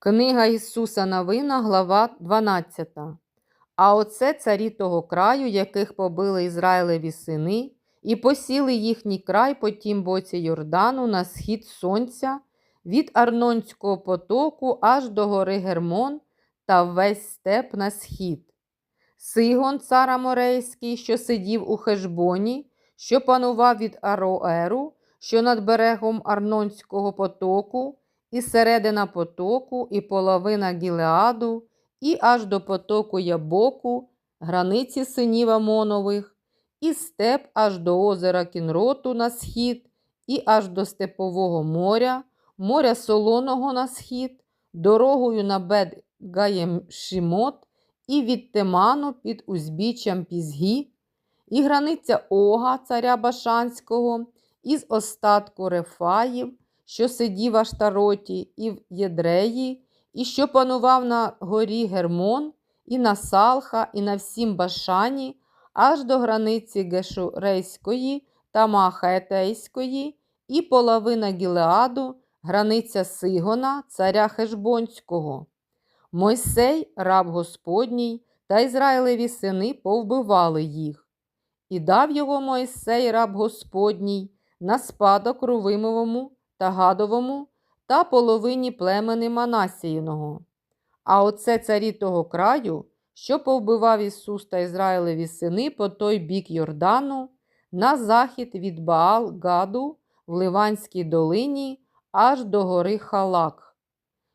Книга Ісуса Новина, глава 12. А оце царі того краю, яких побили Ізраїлеві сини, і посіли їхній край по тім боці Йордану на схід сонця, від Арнонського потоку аж до гори Гермон та весь степ на схід. Сигон, цар Аморейський, що сидів у Хешбоні, що панував від Ароеру, що над берегом Арнонського потоку, і середина потоку, і половина Гілеаду, і аж до потоку Ябоку, границі синів Амонових, і степ аж до озера Кінроту на схід, і аж до Степового моря, моря Солоного на схід, дорогою на бед Гаємшимот, і від Теману під узбіччям Пізгі, і границя Ога, царя Башанського, із остатку Рефаїв, що сидів в Аштароті, і в Єдреї, і що панував на горі Гермон, і на Салха, і на всім Башані, аж до границі Гешурейської та Маахетейської, і половина Гілеаду, границя Сигона, царя Хешбонського. Мойсей, раб Господній, та Ізраїлеві сини повбивали їх. І дав його Мойсей, раб Господній, на спадок Рувимовому та Гадовому та половині племени Манасіїного. А оце царі того краю, що повбивав Ісус та Ізраїлеві сини по той бік Йордану, на захід від Баал Гаду в Ливанській долині аж до гори Халак,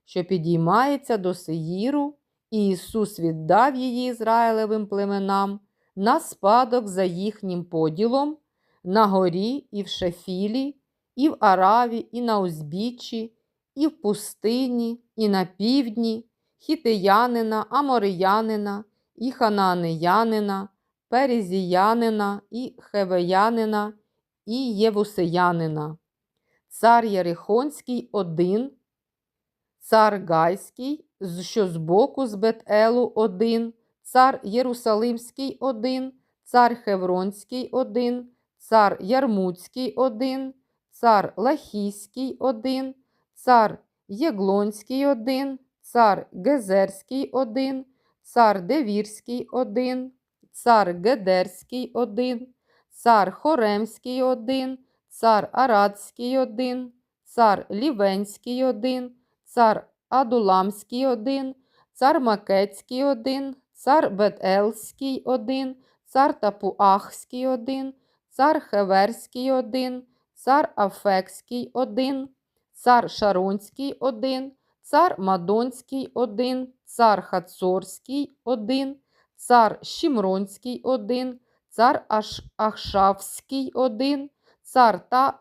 що підіймається до Сеїру, і Ісус віддав її Ізраїлевим племенам на спадок за їхнім поділом, на горі і в Шефілі, і в Араві, і на узбіччі, і в пустині, і на півдні, хітиянина, амориянина, і ханаанеянина, перезіянина, і хевеянина, і євусеянина. Цар Єрихонський один, цар Гайський, що збоку з Бетелу один, цар Єрусалимський один, цар Хевронський один, цар Ярмуцький один, цар Лахійський один, цар Єглонський один, цар Гезерський один, цар Девірський один, цар Гедерський один, цар Хоремський один, цар Арадський один, цар Лівенський один, цар Адуламський один, цар Макецький один, цар Бетелський один, цар Тапуахський один, цар Хеверський один, цар Афекський один, цар Шаронський один, цар Мадонський один, цар Хацорський один, цар Щімронський один, цар. Ахшавський один, цар та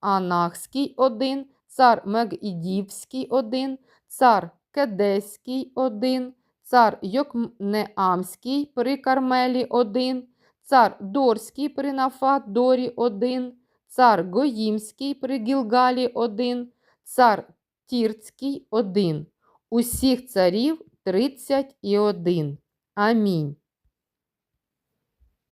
Анахський один, цар Мегідівський один, цар Кедеський один, цар Йокнеамський при Кармелі один, цар Дорський при Нафат Дорі один, цар Гоїмський при Гілгалі один, цар Тірцький один. Усіх царів тридцять і один. Амінь.